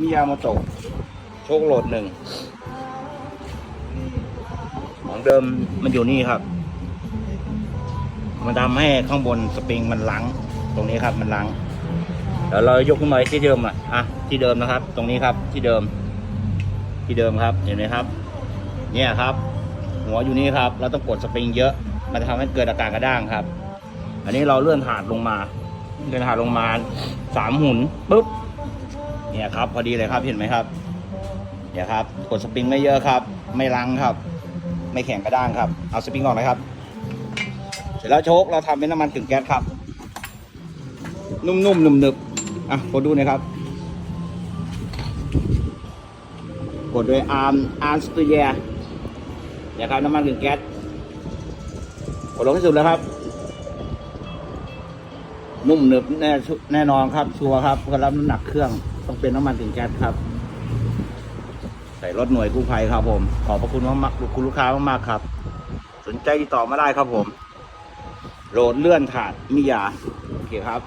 มิยาโมโตะโชคโหลดหนึ่งของเดิมมันอยู่นี่ครับ มันทำให้ข้างบนสปริงมันลัง ตรงนี้ครับมันลังเดี๋ยวเรายกขึ้นมาที่เดิมอะอะที่เดิมนะครับ ตรงนี้ครับที่เดิม ที่เดิมครับเห็นไหมครับ เนี่ยครับ หัวอยู่นี่ครับ เราต้องกดสปริงเยอะ มันจะทำให้เกิดอาการกระด้างครับ อันนี้เราเลื่อนถาดลงมา เลื่อนถาดลงมาสามหุ่นปุ๊บ เนี่ยครับ พอดีเลยครับเห็นไหมครับเนี่ยครับกดสปริงไม่เยอะครับ ไม่ลังครับ ไม่แข็งกระด้างครับ เอาสปริงออกนะครับ เสร็จแล้วโชคเราทำเป็นน้ำมันกึ่งแก๊สครับ นุ่มๆหนึบๆอะกดดูนะครับกดโดยอาร์มอาร์มสตูเยียเนี่ยครับน้ำมันกึ่งแก๊สกดลงที่สุดแล้วครับ นุ่มหนึบแน่แน่นอนครับชัวร์ครับก็รับน้ำหนักเครื่อง ต้องเป็นน้ำมันกึ่งแก๊สครับ ใส่รถหน่วยกู้ภัยครับผม ขอบพระคุณมากๆคุณลูกค้ามากๆครับ สนใจติดต่อมาได้ครับผม โหลดเลื่อนถาดมิยา โอเคครับ